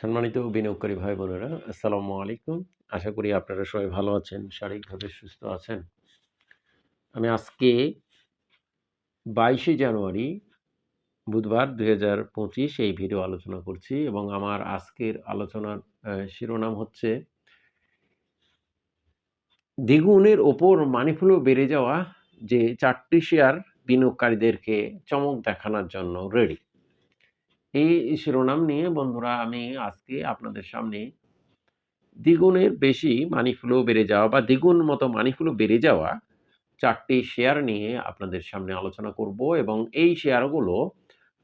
সম্মানিত বিনিয়োগকারী ভাই বোনেরা, আসসালামু আলাইকুম। আশা করি আপনারা সবাই ভালো আছেন, শারীরিকভাবে সুস্থ আছেন। আমি আজকে বাইশে জানুয়ারি, বুধবার দুই হাজার পঁচিশ এই ভিডিও আলোচনা করছি এবং আমার আজকের আলোচনার শিরোনাম হচ্ছে, দ্বিগুণের ওপর মানিফ্লো বেড়ে যাওয়া যে চারটি শেয়ার বিনিয়োগকারীদেরকে চমক দেখানোর জন্য রেডি এই শিরোনাম নিয়ে বন্ধুরা আমি আজকে আপনাদের সামনে দ্বিগুণের বেশি মানি ফ্লো বেড়ে যাওয়া বা দ্বিগুণ মতো মানি ফ্লো বেড়ে যাওয়া চারটি শেয়ার নিয়ে আপনাদের সামনে আলোচনা করব এবং এই শেয়ারগুলো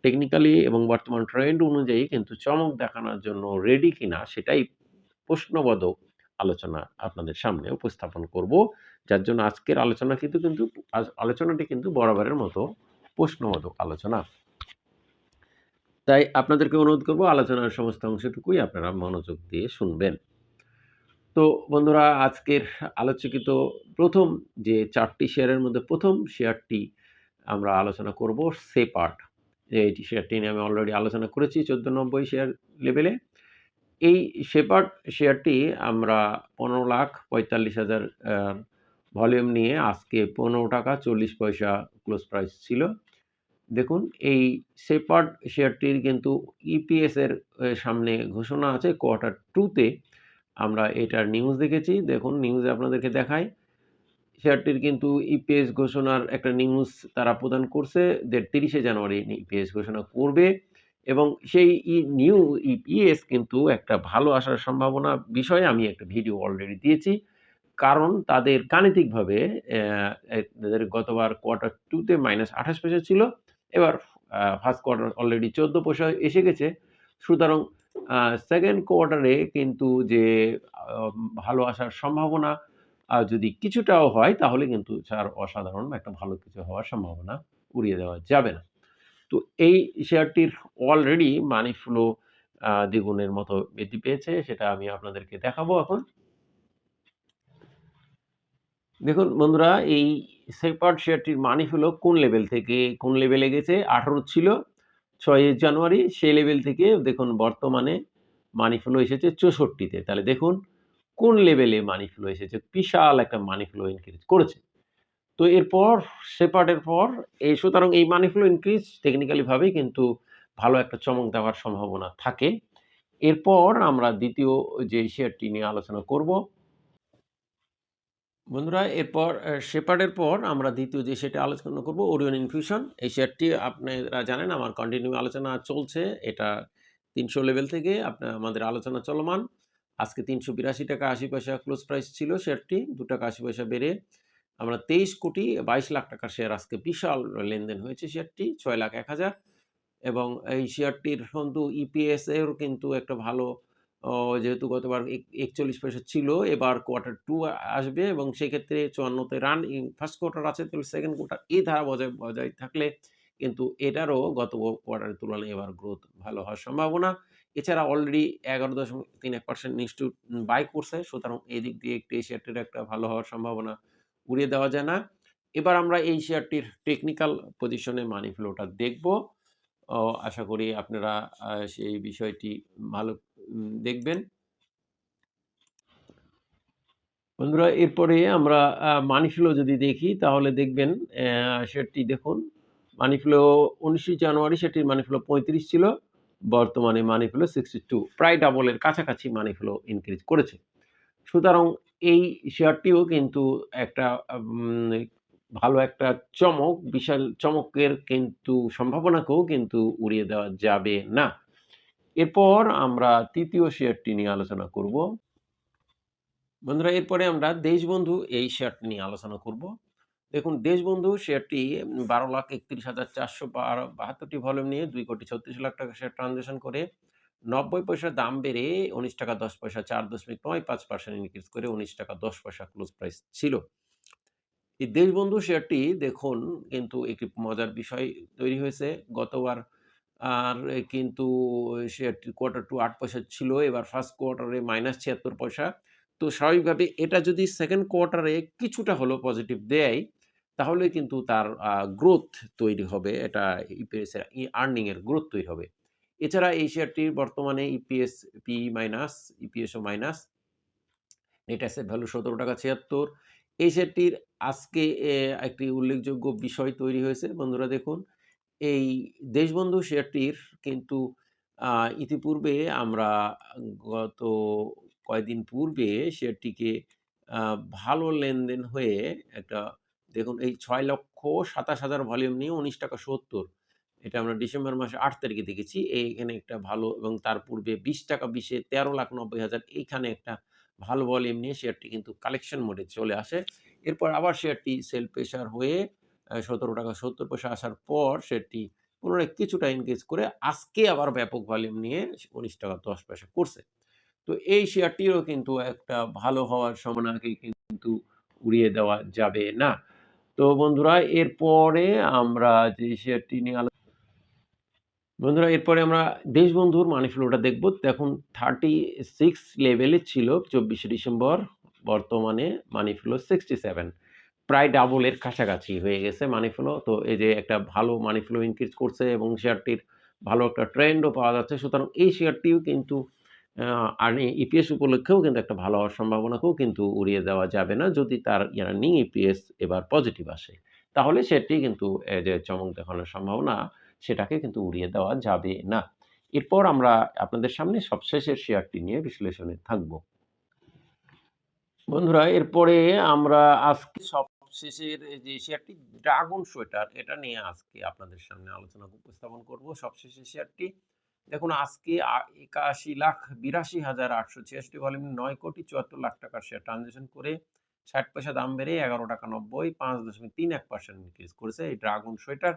টেকনিক্যালি এবং বর্তমান ট্রেন্ড অনুযায়ী কিন্তু চমক দেখানোর জন্য রেডি কিনা সেটাই প্রশ্নবোধক আলোচনা আপনাদের সামনে উপস্থাপন করব। যার জন্য আজকের আলোচনা কিন্তু কিন্তু আলোচনাটি কিন্তু বরাবরের মতো প্রশ্নবোধক আলোচনা। তাই আপনাদেরকে অনুরোধ করব আলোচনার সমস্ত অংশটুকুই আপনারা মনোযোগ দিয়ে শুনবেন। তো বন্ধুরা, আজকের আলোচকিত প্রথম যে চারটি শেয়ারের মধ্যে প্রথম শেয়ারটি আমরা আলোচনা করব সেপার্ট এই শেয়ারটি নিয়ে আমি অলরেডি আলোচনা করেছি চোদ্দ নব্বই শেয়ার লেভেলে এই শেপার্ট শেয়ারটি আমরা পনেরো লাখ পঁয়তাল্লিশ হাজার ভলিউম নিয়ে আজকে পনেরো টাকা চল্লিশ পয়সা ক্লোজ প্রাইস ছিল। দেখুন, এই সেপার্ট শেয়ারটির কিন্তু ইপিএস এর সামনে ঘোষণা আছে কোয়ার্টার টুতে। আমরা এটার নিউজ দেখেছি। দেখুন, নিউজে আপনাদেরকে দেখাই। শেয়ারটির কিন্তু ইপিএস ঘোষণার একটা নিউজ তারা প্রদান করছে দের তিরিশে জানুয়ারি ইপিএস ঘোষণা করবে এবং সেই ই, নিউ ইপিএস কিন্তু একটা ভালো আসার সম্ভাবনা বিষয়ে আমি একটা ভিডিও অলরেডি দিয়েছি। কারণ তাদের গাণিতিকভাবে তাদের গতবার কোয়ার্টার টুতে মাইনাস আঠাশ পয়সা ছিল। এবার ফার্স্ট কোয়ার্টার অলরেডি চোদ্দ পয়সা এসে গেছে। সুতরাং সেকেন্ড কোয়ার্টারে কিন্তু যে ভালো আসার সম্ভাবনা যদি কিছুটাও হয়, তাহলে কিন্তু স্যার অসাধারণ, একটা ভালো কিছু হওয়ার সম্ভাবনা উড়িয়ে দেওয়া যাবে না। তো এই শেয়ারটির অলরেডি মানি ফ্লো দ্বিগুণের মতো বৃদ্ধি পেয়েছে, সেটা আমি আপনাদেরকে দেখাবো এখন। দেখুন বন্ধুরা, এই সেপার্ট শেয়ারটির মানি হলো কোন লেভেল থেকে, কোন লেভেলে গেছে? আঠারো ছিল, ছয় জানুয়ারি, সেই লেভেল থেকে দেখুন বর্তমানে মানি ফ্লো এসেছে চৌষট্টিতে। তাহলে দেখুন কোন লেভেলে মানি ফ্লো এসেছে? বিশাল একটা মানি ফ্লো ইনক্রিজ করেছে। তো এরপর সেপার্টের পর, এই সুতরাং এই মানি ফ্লো ইনক্রিজ টেকনিক্যালিভাবে কিন্তু ভালো একটা চমক দেওয়ার সম্ভাবনা থাকে। এরপর আমরা দ্বিতীয় যে শেয়ারটি নিয়ে আলোচনা করব বন্ধুরা, এরপর শেপার্ডের পর আমরা দ্বিতীয় যে সেটা আলোচনা করব ওরিয়ন ইনফিউশন এই শেয়ারটি আপনারা জানেন, আমার কন্টিনিউ আলোচনা চলছে। এটা তিনশো লেভেল থেকে আপনার আমাদের আলোচনা চলমান। আজকে তিনশো বিরাশি টাকা আশি পয়সা ক্লোজ প্রাইস ছিল শেয়ারটি দু টাকা আশি পয়সা বেড়ে আমরা তেইশ কোটি বাইশ লাখ টাকার শেয়ার আজকে বিশাল লেনদেন হয়েছে শেয়ারটি ছয় লাখ এক হাজার। এবং এই শেয়ারটির কিন্তু ইপিএস এর কিন্তু একটা ভালো যেহেতু গতবার এক- একচল্লিশ পয়সা ছিল, এবার কোয়ার্টার টু আসবে এবং সেক্ষেত্রে চুয়ান্নতে রান ফার্স্ট কোয়ার্টার আছে, তাহলে সেকেন্ড কোয়ার্টার এই ধারা বজায় বজায় থাকলে কিন্তু এটারও গত কোয়ার্টারের তুলনায় এবার গ্রোথ ভালো হওয়ার সম্ভাবনা। এছাড়া অলরেডি এগারো দশমিক তিন এক পার্সেন্ট ইনস্টিটিউট বাই করছে, সুতরাং এই দিক দিয়ে একটি এই শেয়ারটির একটা ভালো হওয়ার সম্ভাবনা উড়িয়ে দেওয়া যায় না। এবার আমরা এই শেয়ারটির টেকনিক্যাল পজিশনে মানি ফ্লোটা দেখব। আশা করি আপনারা সেই বিষয়টি ভালো দেখবেন। বন্ধুরা, এরপরে আমরা মানি ফ্লো যদি দেখি, তাহলে দেখবেন সেটি দেখুন মানি ফ্লো উনিশে জানুয়ারি, সেটির মানি ফ্লো পঁয়ত্রিশ ছিল, বর্তমানে মানি ফ্লো সিক্সটি টু প্রায় ডাবলের কাছাকাছি মানি ফ্লো ইনক্রিজ করেছে। সুতরাং এই শেয়ারটিও কিন্তু একটা ভালো একটা চমক, বিশাল চমকের কিন্তু সম্ভাবনাকেও কিন্তু উড়িয়ে দেওয়া যাবে না। এরপর আমরা তৃতীয় শেয়ারটি নিয়ে আলোচনা করব। বন্ধুরা, এরপরে আমরা দেশবন্ধু এই শেয়ারটি নিয়ে আলোচনা করব। দেখুন, দেশবন্ধু শেয়ারটি বারো লাখ একত্রিশ হাজার চারশো বাহাত্তরটি ভলিউম নিয়ে দুই কোটি ছত্রিশ লাখ টাকা শেয়ার ট্রানজ্যাকশন করে নব্বই পয়সার দাম বেড়ে উনিশ টাকা দশ পয়সা চার দশমিক নয় পাঁচ পার্সেন্ট ইনক্রিজ করে উনিশ টাকা দশ পয়সা ক্লোজ প্রাইস ছিল। এই দেশবন্ধু শেয়ারটি দেখুন, কিন্তু একটি মজার বিষয় তৈরি হয়েছে। গতবার আর কিন্তু শেয়ারটি কোয়ার্টার টু আট পয়সা ছিল, এবার ফার্স্ট কোয়ার্টারে মাইনাস ছিয়াত্তর পয়সা। তো স্বাভাবিকভাবে এটা যদি সেকেন্ড কোয়ার্টারে কিছুটা হলো পজিটিভ দেয়, তাহলে কিন্তু তার গ্রোথ তৈরি হবে, এটা ইপিএস আর্নিংয়ের গ্রোথ তৈরি হবে। এছাড়া এই শেয়ারটির বর্তমানে ইপিএস পি মাইনাস ইপিএসও মাইনাস নেট অ্যাসেট ভ্যালু সতেরো টাকা ছিয়াত্তর। এই শেয়ারটির আজকে একটি উল্লেখযোগ্য বিষয় তৈরি হয়েছে। বন্ধুরা দেখুন এই দেশবন্ধু শেয়ারটির কিন্তু ইতিপূর্বে আমরা গত কয়েকদিন পূর্বে শেয়ারটিকে ভালো লেনদেন হয়ে একটা, দেখুন এই ছয় লক্ষ সাতাশ হাজার ভলিউম নিয়ে উনিশ টাকা সত্তর, এটা আমরা ডিসেম্বর মাসে আট তারিখে দেখেছি, এইখানে একটা ভালো এবং তার পূর্বে বিশ টাকা বিশে তেরো লাখ নব্বই হাজার, এইখানে একটা ভালো ভলিউম নিয়ে শেয়ারটি কিন্তু কালেকশন মোডে চলে আসে। এরপর আবার শেয়ারটি সেল প্রেশার হয়ে সতেরো টাকা সত্তর পয়সা আসার পর সেটি পুনরায় কিছুটা এনগেজ করে আজকে আবার ব্যাপক ভলিউম নিয়ে উনিশ টাকা দশ পয়সা করছে। তো এই শেয়ারটিরও কিন্তু একটা ভালো হওয়ার সম্ভাবনাকে কিন্তু উড়িয়ে দেওয়া যাবে না। তো বন্ধুরা, এরপরে আমরা যে শেয়ারটি নিয়ে আলো- বন্ধুরা, এরপরে আমরা দেশবন্ধুর মানি ফ্লোটা দেখব। দেখুন থার্টি সিক্স লেভেলে ছিল চব্বিশে ডিসেম্বর, বর্তমানে মানি ফ্লো সিক্সটি সেভেন প্রায় ডাবলের কাছাকাছি হয়ে গেছে মানি ফ্লো তো এই যে একটা ভালো মানি ফ্লো ইনক্রিজ করছে এবং শেয়ারটির ভালো একটা ট্রেন্ডও পাওয়া যাচ্ছে। সুতরাং এই শেয়ারটিও কিন্তু আর ইপিএস উপলক্ষেও কিন্তু একটা ভালো হওয়ার সম্ভাবনাকেও কিন্তু উড়িয়ে দেওয়া যাবে না যদি তার ইয়ার্নিং ইপিএস এবার পজিটিভ আসে। তাহলে সেটি কিন্তু যে চমক দেখানোর সম্ভাবনা, সেটাকে কিন্তু উড়িয়ে দেওয়া যাবে না। এরপর আমরা আপনাদের সামনে সবশেষের শেয়ারটি নিয়ে বিশ্লেষণে থাকব। বন্ধুরা, এরপরে আমরা আজকে সবশেষের যে শেয়ারটি ড্রাগন সোয়েটার, এটা নিয়ে আজকে আপনাদের সামনে আলোচনা উপস্থাপন করব। সবশেষের শেয়ারটি দেখুন আজকে একাশি লাখ বিরাশি হাজার আটশো ছিয়াশি ভলিউম নয় কোটি চুয়াত্তর লাখ টাকার শেয়ার ট্রানজেকশন করে ষাট পয়সা দাম বেড়ে এগারো টাকা নব্বই, পাঁচ দশমিক তিন এক পার্সেন্ট ইনক্রিজ করেছে এই ড্রাগন সোয়েটার।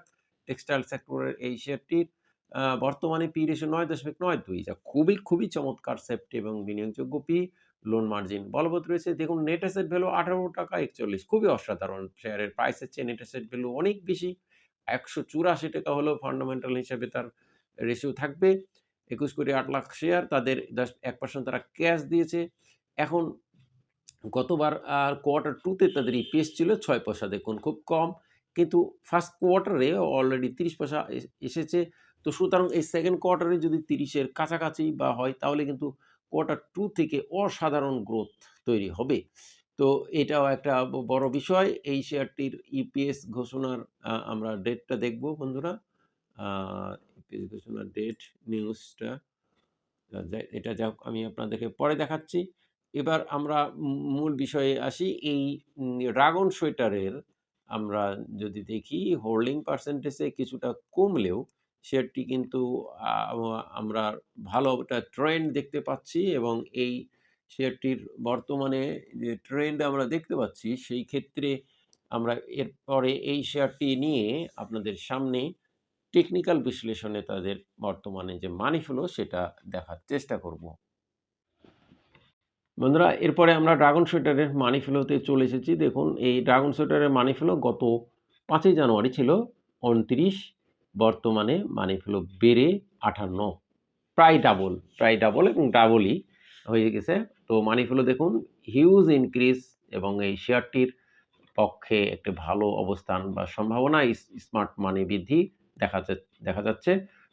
টেক্সটাইল সেক্টরের এই শেয়ারটির বর্তমানে পি রেশো নয় দশমিক নয় দুই, যা খুবই খুবই চমৎকার সেফটি এবং বিনিয়োগযোগ্য পি। লোন মার্জিন বলবৎ রয়েছে, দেখুন নেট অ্যাসেট ভ্যালু আঠারো টাকা একচল্লিশ, খুবই অসাধারণ। শেয়ারের প্রাইসের চেয়ে নেট অ্যাসেট ভ্যালু অনেক বেশি। একশো চুরাশি টাকা হলেও ফান্ডামেন্টাল হিসাবে তার রেশিও থাকবে। একুশ কোটি আট লাখ শেয়ার তাদের দশ এক পার্সেন্ট তারা ক্যাশ দিয়েছে। এখন গতবার আর কোয়ার্টার টুতে তাদের ইপিএস ছিল ছয় পয়সা দেখুন, খুব কম। কিন্তু ফার্স্ট কোয়ার্টারে অলরেডি তিরিশ পয়সা এসেছে। তো সুতরাং এই সেকেন্ড কোয়ার্টারে যদি তিরিশের কাছাকাছি বা হয়, তাহলে কিন্তু কোয়ার্টার টু থেকে অসাধারণ গ্রোথ তৈরি হবে। তো এটাও একটা বড় বিষয়। এই শেয়ারটির ইপিএস ঘোষণার আমরা ডেটটা দেখব বন্ধুরা। ইপিএস ঘোষণার ডেট নিউজটা এটা যা আমি আপনাদেরকে পরে দেখাচ্ছি। এবার আমরা মূল বিষয়ে আসি। এই ড্রাগন সোয়েটারের আমরা যদি দেখি হোল্ডিং পার্সেন্টেজে কিছুটা কমলেও শেয়ারটি কিন্তু আমরা ভালো একটা ট্রেন্ড দেখতে পাচ্ছি এবং এই শেয়ারটির বর্তমানে যে ট্রেন্ড আমরা দেখতে পাচ্ছি, সেই ক্ষেত্রে আমরা এরপরে এই শেয়ারটি নিয়ে আপনাদের সামনে টেকনিক্যাল বিশ্লেষণে তাদের বর্তমানে যে মানি ফ্লো সেটা দেখার চেষ্টা করব। বন্ধুরা, এরপরে আমরা ড্রাগন সোয়েটারের মানি ফ্লোতে চলে এসেছি। দেখুন, এই ড্রাগন সোয়েটারের মানি ফ্লো গত পাঁচই জানুয়ারি ছিল, উনত্রিশ বর্তমানে মানি ফ্লো বেড়ে আটান্ন, প্রায় ডাবল প্রায় ডাবল এবং ডাবলই হয়ে গেছে। তো মানি ফ্লো দেখুন হিউজ ইনক্রিজ এবং এই শেয়ারটির পক্ষে একটি ভালো অবস্থান বা সম্ভাবনা স্মার্ট মানি বৃদ্ধি দেখা দেখা যাচ্ছে।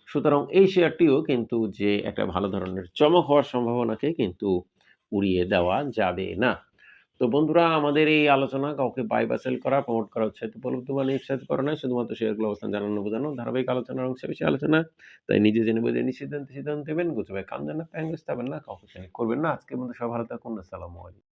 সুতরাং এই শেয়ারটিও কিন্তু যে একটা ভালো ধরনের চমক হওয়ার সম্ভাবনাকে কিন্তু উড়িয়ে দেওয়া যাবে না। তো বন্ধুরা, আমাদের এই আলোচনা কাউকে বাই বা সেল করা প্রমোট করা উৎসাহিত উপলব্ধ মানে উৎসাহিত করা নয় শুধুমাত্র শেয়ারগুলো অবস্থান জানানো, বোঝানো, ধারাবাহিক আলোচনার অংশে বেশি আলোচনা। তাই নিজে জেনে বুঝে নিজ সিদ্ধান্ত সিদ্ধান্ত দেবেন গুছবে কান জানা প্যাঙ্গ থাকবেন না, কাউকে করবেন না। আজকে বন্ধু সব ভালো থাকুন, আসসালামু আলাইকুম।